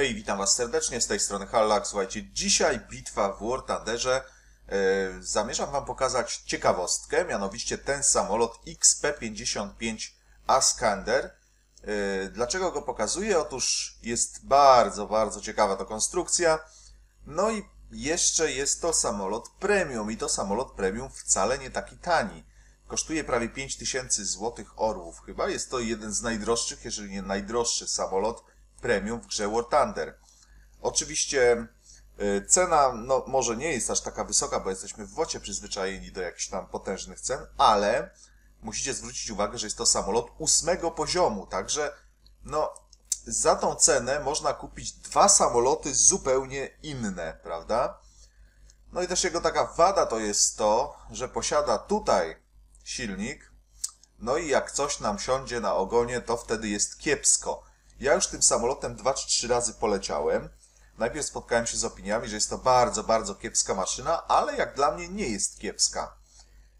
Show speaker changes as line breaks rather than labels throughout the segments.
Hej, witam Was serdecznie, z tej strony Hallak. Słuchajcie, dzisiaj bitwa w War Thunderze. E, zamierzam Wam pokazać ciekawostkę, mianowicie ten samolot XP-55 Askander. E, dlaczego go pokazuję? Otóż jest bardzo, bardzo ciekawa to konstrukcja. No i jeszcze jest to samolot premium i to samolot premium wcale nie taki tani. Kosztuje prawie 5000 złotych orłów chyba. Jest to jeden z najdroższych, jeżeli nie najdroższy samolot premium w grze War Thunder. Oczywiście y, cena no, może nie jest aż taka wysoka, bo jesteśmy w wocie przyzwyczajeni do jakichś tam potężnych cen, ale musicie zwrócić uwagę, że jest to samolot ósmego poziomu, także no za tą cenę można kupić dwa samoloty zupełnie inne, prawda? No i też jego taka wada to jest to, że posiada tutaj silnik, no i jak coś nam siądzie na ogonie, to wtedy jest kiepsko. Ja już tym samolotem dwa czy trzy razy poleciałem. Najpierw spotkałem się z opiniami, że jest to bardzo, bardzo kiepska maszyna, ale jak dla mnie nie jest kiepska.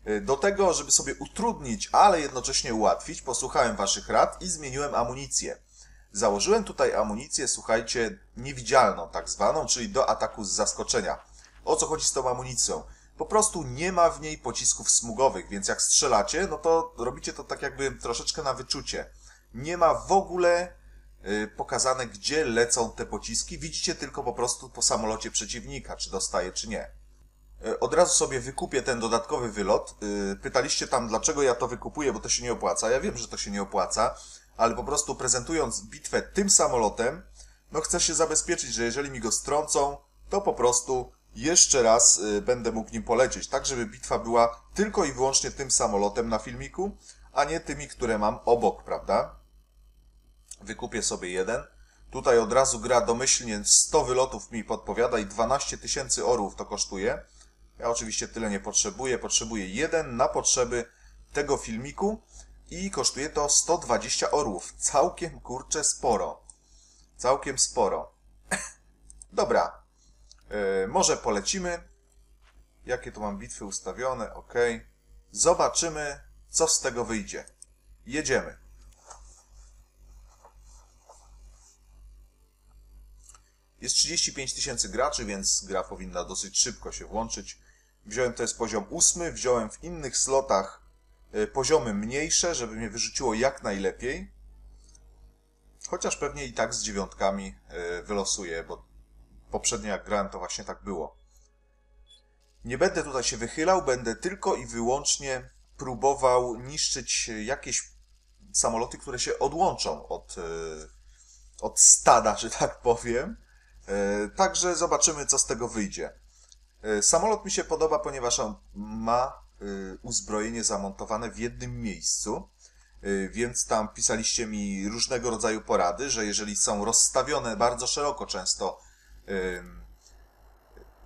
Y, do tego, żeby sobie utrudnić, ale jednocześnie ułatwić, posłuchałem Waszych rad i zmieniłem amunicję. Założyłem tutaj amunicję, słuchajcie, niewidzialną tak zwaną, czyli do ataku z zaskoczenia. O co chodzi z tą amunicją? Po prostu nie ma w niej pocisków smugowych, więc jak strzelacie, no to robicie to tak jakby troszeczkę na wyczucie. Nie ma w ogóle pokazane, gdzie lecą te pociski. Widzicie tylko po prostu po samolocie przeciwnika, czy dostaje, czy nie. Y, od razu sobie wykupię ten dodatkowy wylot. Y, pytaliście tam, dlaczego ja to wykupuję, bo to się nie opłaca. Ja wiem, że to się nie opłaca, ale po prostu prezentując bitwę tym samolotem, no chcę się zabezpieczyć, że jeżeli mi go strącą, to po prostu jeszcze raz będę mógł nim polecieć, tak żeby bitwa była tylko i wyłącznie tym samolotem na filmiku, a nie tymi, które mam obok, prawda? Wykupię sobie jeden. Tutaj od razu gra domyślnie 100 wylotów mi podpowiada i 12 tysięcy orłów to kosztuje. Ja oczywiście tyle nie potrzebuję, potrzebuję jeden na potrzeby tego filmiku i kosztuje to 120 orłów. Całkiem kurczę sporo. Całkiem sporo. Dobra. Yy, może polecimy. Jakie tu mam bitwy ustawione? Ok. Zobaczymy, co z tego wyjdzie. Jedziemy. Jest 35 tysięcy graczy, więc gra powinna dosyć szybko się włączyć. Wziąłem to jest poziom ósmy, wziąłem w innych slotach e, poziomy mniejsze, żeby mnie wyrzuciło jak najlepiej. Chociaż pewnie i tak z dziewiątkami e, wylosuję, bo poprzednio jak grałem to właśnie tak było. Nie będę tutaj się wychylał, będę tylko i wyłącznie próbował niszczyć jakieś samoloty, które się odłączą od, e, od stada, że tak powiem. E, także zobaczymy, co z tego wyjdzie. E, samolot mi się podoba, ponieważ on ma e, uzbrojenie zamontowane w jednym miejscu, więc tam pisaliście mi różnego rodzaju porady, że jeżeli są rozstawione bardzo szeroko często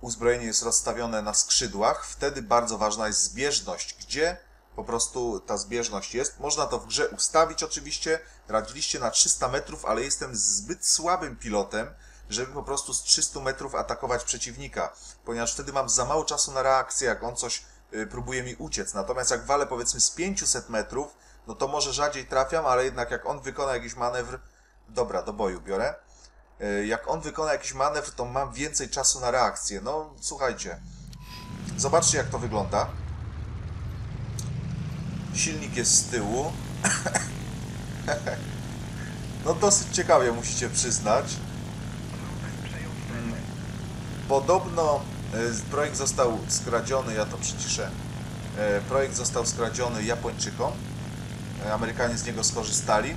uzbrojenie jest rozstawione na skrzydłach, wtedy bardzo ważna jest zbieżność, gdzie po prostu ta zbieżność jest. Można to w grze ustawić oczywiście, radziliście na 300 metrów, ale jestem zbyt słabym pilotem, żeby po prostu z 300 metrów atakować przeciwnika, ponieważ wtedy mam za mało czasu na reakcję, jak on coś y, próbuje mi uciec. Natomiast jak walę powiedzmy z 500 metrów, no to może rzadziej trafiam, ale jednak jak on wykona jakiś manewr, dobra, do boju biorę. Y, jak on wykona jakiś manewr, to mam więcej czasu na reakcję. No, słuchajcie. Zobaczcie, jak to wygląda. Silnik jest z tyłu. no, dosyć ciekawie, musicie przyznać. Podobno e, projekt został skradziony, ja to przyciszę. E, projekt został skradziony Japończykom. E, Amerykanie z niego skorzystali.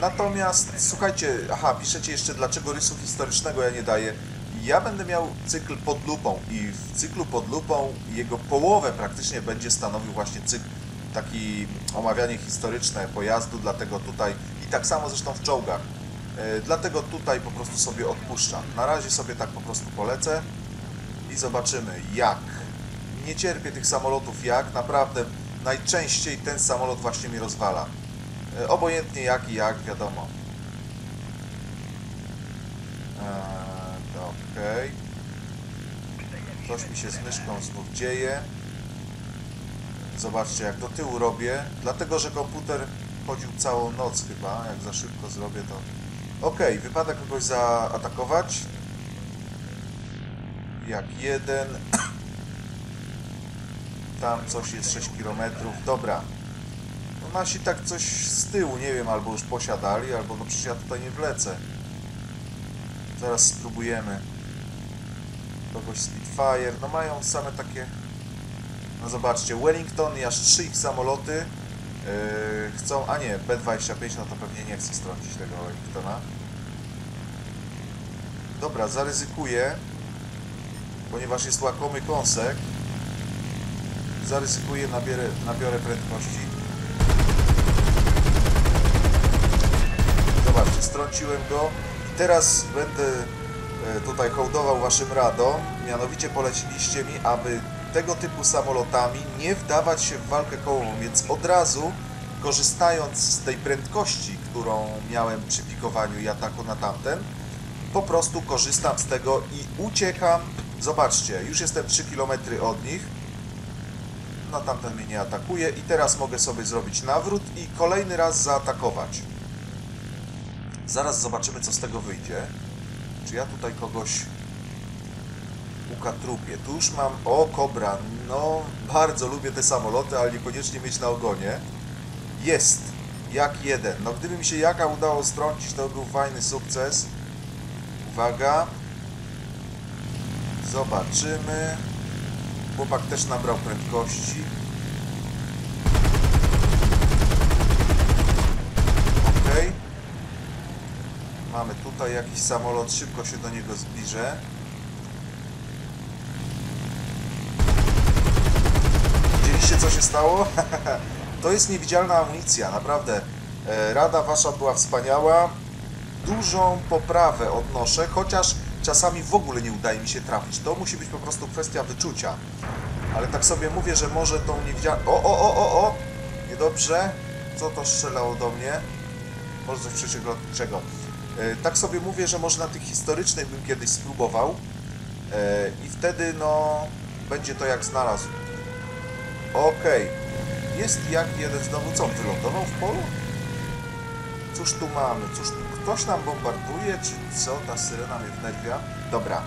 Natomiast, słuchajcie, aha, piszecie jeszcze, dlaczego rysu historycznego ja nie daję. Ja będę miał cykl pod lupą i w cyklu pod lupą jego połowę praktycznie będzie stanowił właśnie cykl taki omawianie historyczne pojazdu, dlatego tutaj i tak samo zresztą w czołgach. E, dlatego tutaj po prostu sobie odpuszczam. Na razie sobie tak po prostu polecę i zobaczymy jak. Nie cierpię tych samolotów jak, naprawdę najczęściej ten samolot właśnie mi rozwala. E, obojętnie jak i jak, wiadomo. Eee, Okej. Okay. Coś mi się z myszką znów dzieje. Zobaczcie jak do tyłu robię, dlatego że komputer chodził całą noc chyba. Jak za szybko zrobię to Okej, wypada kogoś zaatakować. Jak jeden. Tam coś jest 6 km. Dobra. No nasi tak coś z tyłu, nie wiem, albo już posiadali, albo no przecież ja tutaj nie wlecę. Zaraz spróbujemy. Kogoś Spitfire. No mają same takie... No zobaczcie, Wellington i aż trzy ich samoloty yy, chcą... A nie, B-25, no to pewnie nie chce strącić tego Wellingtona. Dobra, zaryzykuję, ponieważ jest łakomy kąsek. Zaryzykuję, nabierę, nabiorę prędkości. Zobaczcie, strąciłem go. I teraz będę e, tutaj hołdował waszym radom. Mianowicie poleciliście mi, aby tego typu samolotami nie wdawać się w walkę kołową, więc od razu korzystając z tej prędkości, którą miałem przy pikowaniu i ataku na tamten, po prostu korzystam z tego i uciekam. Zobaczcie, już jestem 3 km od nich. No tamten mnie nie atakuje i teraz mogę sobie zrobić nawrót i kolejny raz zaatakować. Zaraz zobaczymy, co z tego wyjdzie. Czy ja tutaj kogoś ukatrupię? Tu już mam... O, Kobra. No, bardzo lubię te samoloty, ale niekoniecznie mieć na ogonie. Jest. Jak jeden. No, gdyby mi się jaka udało strącić, to był fajny sukces. Uwaga. Zobaczymy. Chłopak też nabrał prędkości. Ok. Mamy tutaj jakiś samolot, szybko się do niego zbliżę. Widzieliście co się stało? to jest niewidzialna amunicja, naprawdę. E, Rada wasza była wspaniała. Dużą poprawę odnoszę, chociaż czasami w ogóle nie udaje mi się trafić. To musi być po prostu kwestia wyczucia. Ale tak sobie mówię, że może tą niewidzialną... O, o, o, o, o! Niedobrze. Co to strzelało do mnie? Może coś przeciwlotniczego. E, tak sobie mówię, że może na tych historycznych bym kiedyś spróbował. E, I wtedy, no... Będzie to jak znalazł. Okej. Jest jak jeden znowu. Co, wylądował w polu? Cóż tu mamy? Cóż tu... Ktoś nam bombarduje, czy co? Ta syrena mnie wnerwia. Dobra.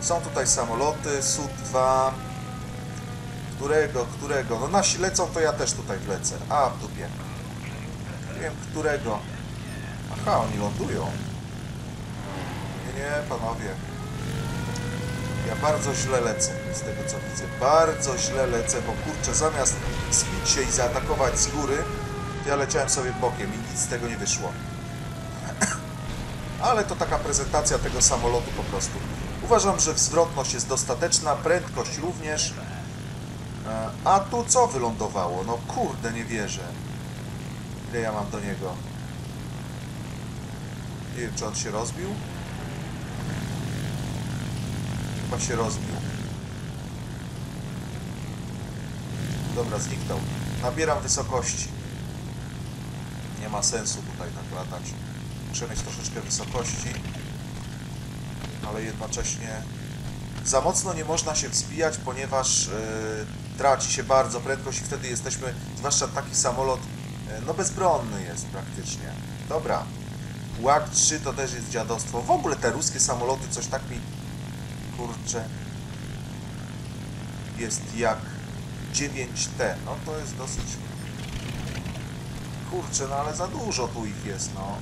Są tutaj samoloty, Su-2. Którego, którego? No nasi lecą, to ja też tutaj wlecę. A, w dupie. Nie wiem, którego. Aha, oni lądują. Nie, nie, panowie. Ja bardzo źle lecę, z tego co widzę. Bardzo źle lecę, bo kurczę, zamiast zbić się i zaatakować z góry, ja leciałem sobie bokiem i nic z tego nie wyszło. Ale to taka prezentacja tego samolotu po prostu. Uważam, że zwrotność jest dostateczna, prędkość również. E, A tu co wylądowało? No kurde, nie wierzę. Ile ja mam do niego? Nie wiem, czy on się rozbił? Chyba się rozbił. Dobra, zniknął. Nabieram wysokości. Nie ma sensu tutaj tak latać. Muszę mieć troszeczkę wysokości, ale jednocześnie za mocno nie można się wzbijać, ponieważ yy, traci się bardzo prędkość i wtedy jesteśmy, zwłaszcza taki samolot, yy, no bezbronny jest praktycznie. Dobra. Łak 3 to też jest dziadostwo. W ogóle te ruskie samoloty, coś tak mi, kurczę, jest jak 9T. No to jest dosyć... Kurczę, no ale za dużo tu ich jest, no.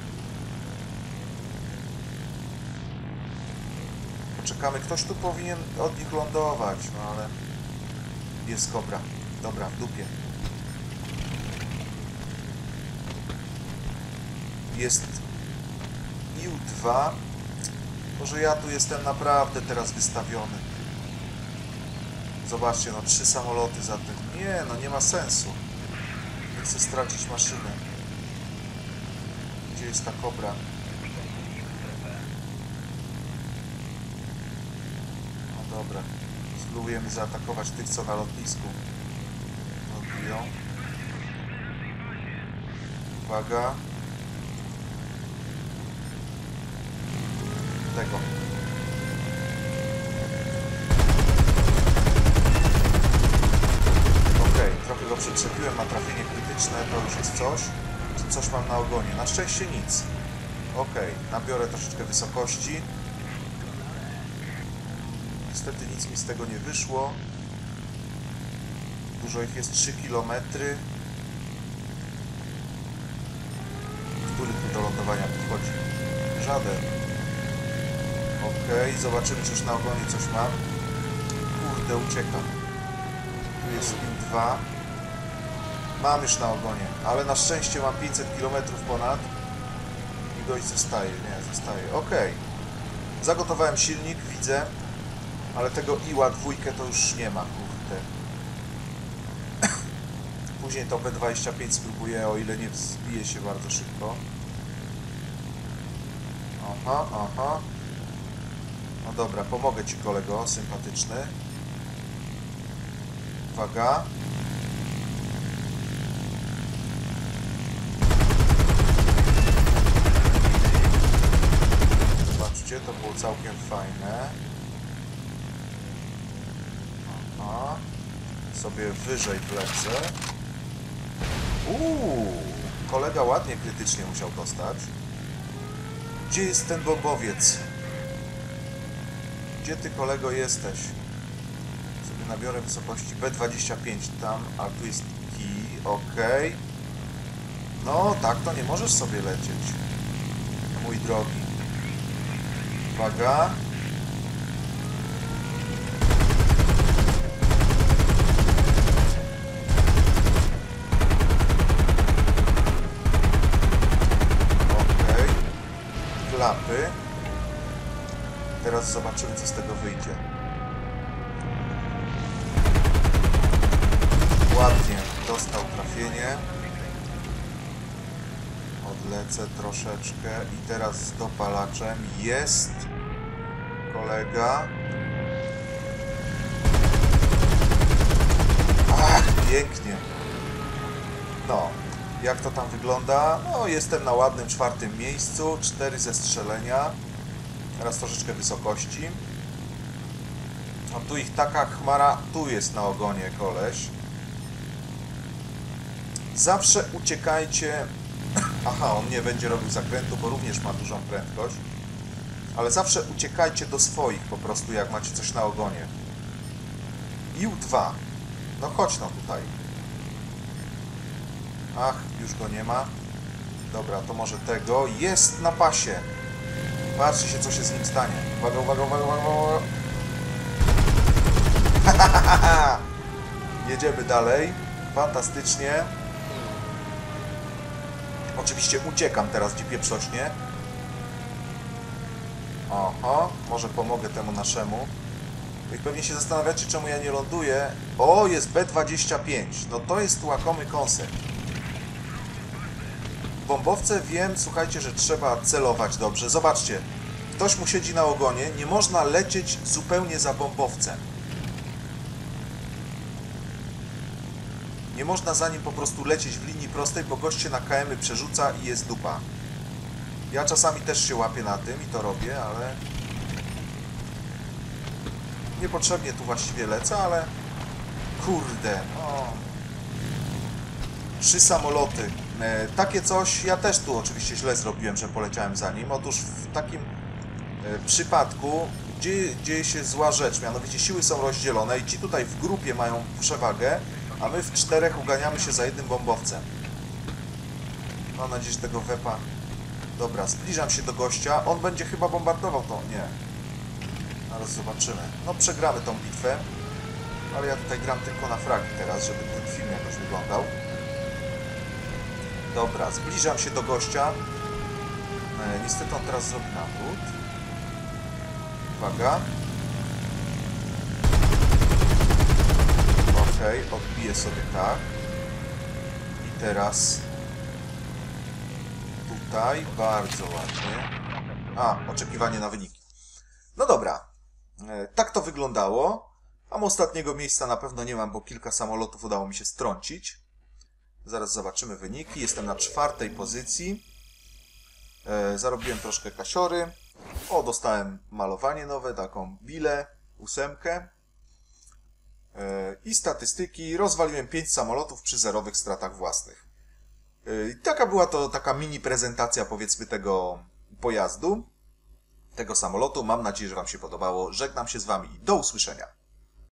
Poczekamy, ktoś tu powinien od nich lądować, no ale... Jest kobra. Dobra, w dupie. Jest IU-2. Może ja tu jestem naprawdę teraz wystawiony. Zobaczcie, no trzy samoloty za tym. Nie, no nie ma sensu. Nie chcę stracić maszyny. Gdzie jest ta kobra? No dobra. Spróbujemy zaatakować tych, co na lotnisku lądują. Uwaga. Tego. Okej, trochę go krytyczne, to już jest coś. Coś mam na ogonie? Na szczęście nic. Ok, nabiorę troszeczkę wysokości. Niestety nic mi z tego nie wyszło. Dużo ich jest 3 km. Który tu do lądowania podchodzi? Żaden. Ok, zobaczymy czy już na ogonie coś mam. Kurde, uciekam. Tu jest im 2. Mam już na ogonie, ale na szczęście mam 500 km ponad. I gość zostaje, nie, zostaje. Ok. Zagotowałem silnik, widzę. Ale tego Iła dwójkę to już nie ma, kurde. Później to B25 spróbuję, o ile nie wzbije się bardzo szybko. Aha, aha. No dobra, pomogę Ci kolego, sympatyczny. Uwaga. Zobaczcie, to było całkiem fajne. Aha. Sobie wyżej lecę. Uuu, kolega ładnie krytycznie musiał dostać. Gdzie jest ten bombowiec? Gdzie ty kolego jesteś? Sobie nabiorę wysokości B25 tam, a tu jest kij, ok. No, tak to nie możesz sobie lecieć. Mój drogi. Uwaga. Klapy. Teraz zobaczymy, co z tego wyjdzie. Ładnie dostał trafienie. Odlecę troszeczkę i teraz z dopalaczem jest kolega. Ach, pięknie. No, jak to tam wygląda? No, jestem na ładnym czwartym miejscu, cztery zestrzelenia. Teraz troszeczkę wysokości. No tu ich taka chmara, tu jest na ogonie koleś. Zawsze uciekajcie. Aha, on nie będzie robił zakrętu, bo również ma dużą prędkość. Ale zawsze uciekajcie do swoich po prostu, jak macie coś na ogonie. IU-2. No chodź no tutaj. Ach, już go nie ma. Dobra, to może tego. Jest na pasie. Patrzcie się, co się z nim stanie. Uwaga, uwaga, uwaga, uwaga. uwaga. Jedziemy dalej. Fantastycznie. Oczywiście uciekam teraz, gdzie pieprzośnie. Oho, może pomogę temu naszemu. I pewnie się zastanawiacie, czemu ja nie ląduję. O, jest B25. No to jest łakomy koncept. Bombowce wiem, słuchajcie, że trzeba celować dobrze. Zobaczcie, ktoś mu siedzi na ogonie, nie można lecieć zupełnie za bombowcem. Można za nim po prostu lecieć w linii prostej, bo gość się na KM-y przerzuca i jest dupa. Ja czasami też się łapię na tym i to robię, ale... Niepotrzebnie tu właściwie lecę, ale... Kurde, no... Trzy samoloty. E, takie coś, ja też tu oczywiście źle zrobiłem, że poleciałem za nim. Otóż w takim e, przypadku dzieje, dzieje się zła rzecz, mianowicie siły są rozdzielone i ci tutaj w grupie mają przewagę, a my w czterech uganiamy się za jednym bombowcem. Mam nadzieję, że tego wepa... Dobra, zbliżam się do gościa. On będzie chyba bombardował to... Nie. Zaraz zobaczymy. No przegramy tą bitwę. Ale ja tutaj gram tylko na fragi teraz, żeby ten film jakoś wyglądał. Dobra, zbliżam się do gościa. E, niestety on teraz zrobi nawrót. Uwaga. Okej, odbiję sobie tak. I teraz tutaj, bardzo ładnie. A, oczekiwanie na wyniki. No dobra, e, tak to wyglądało. Mam ostatniego miejsca na pewno nie mam, bo kilka samolotów udało mi się strącić. Zaraz zobaczymy wyniki. Jestem na czwartej pozycji. E, zarobiłem troszkę kasiory. O, dostałem malowanie nowe, taką bilę, ósemkę. E, I statystyki. Rozwaliłem 5 samolotów przy zerowych stratach własnych. E, taka była to taka mini prezentacja, powiedzmy, tego, pojazdu, tego samolotu. Mam nadzieję, że Wam się podobało. Żegnam się z Wami i do usłyszenia.